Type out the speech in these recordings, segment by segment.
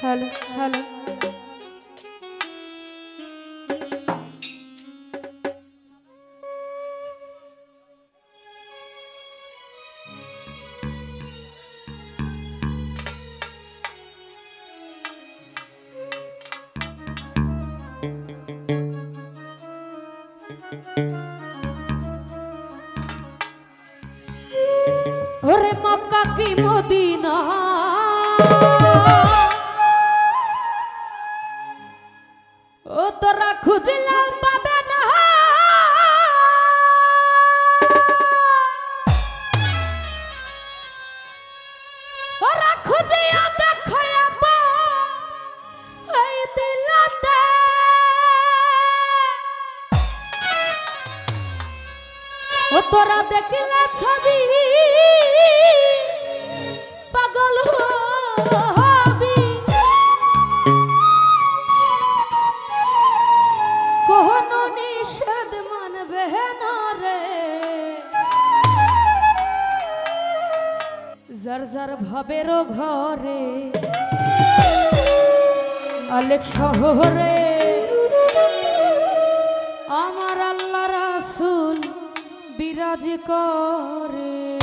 Hello hello ওরে মক্কা কি Medina? ও তোরা খুঁজলাম পাবে না। ওরা খুঁজিয়া দেখায়াব এই দিলাতে। ও তোরা দেখলে ছবি যার যার ভাবের ঘরে। আলেক শহরে আমার আল্লাহ রাসুল বিরাজ করে।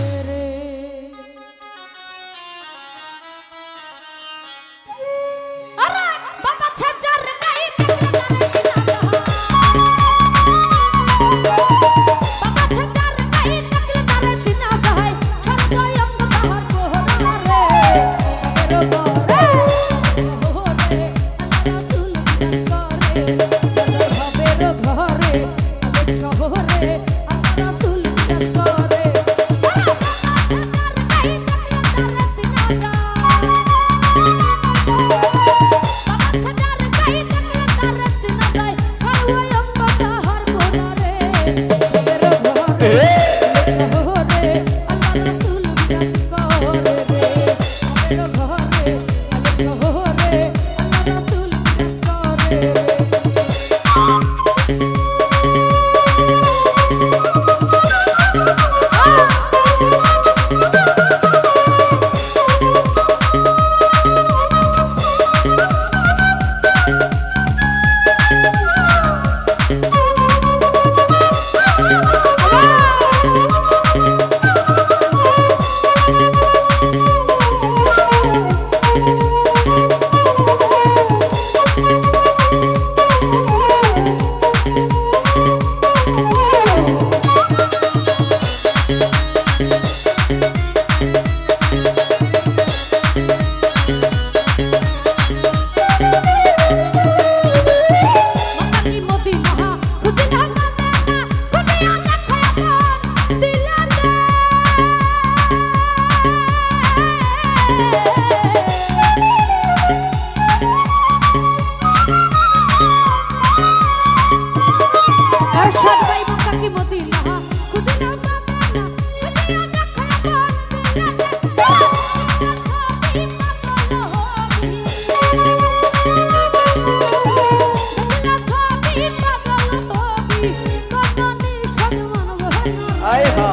哎呀！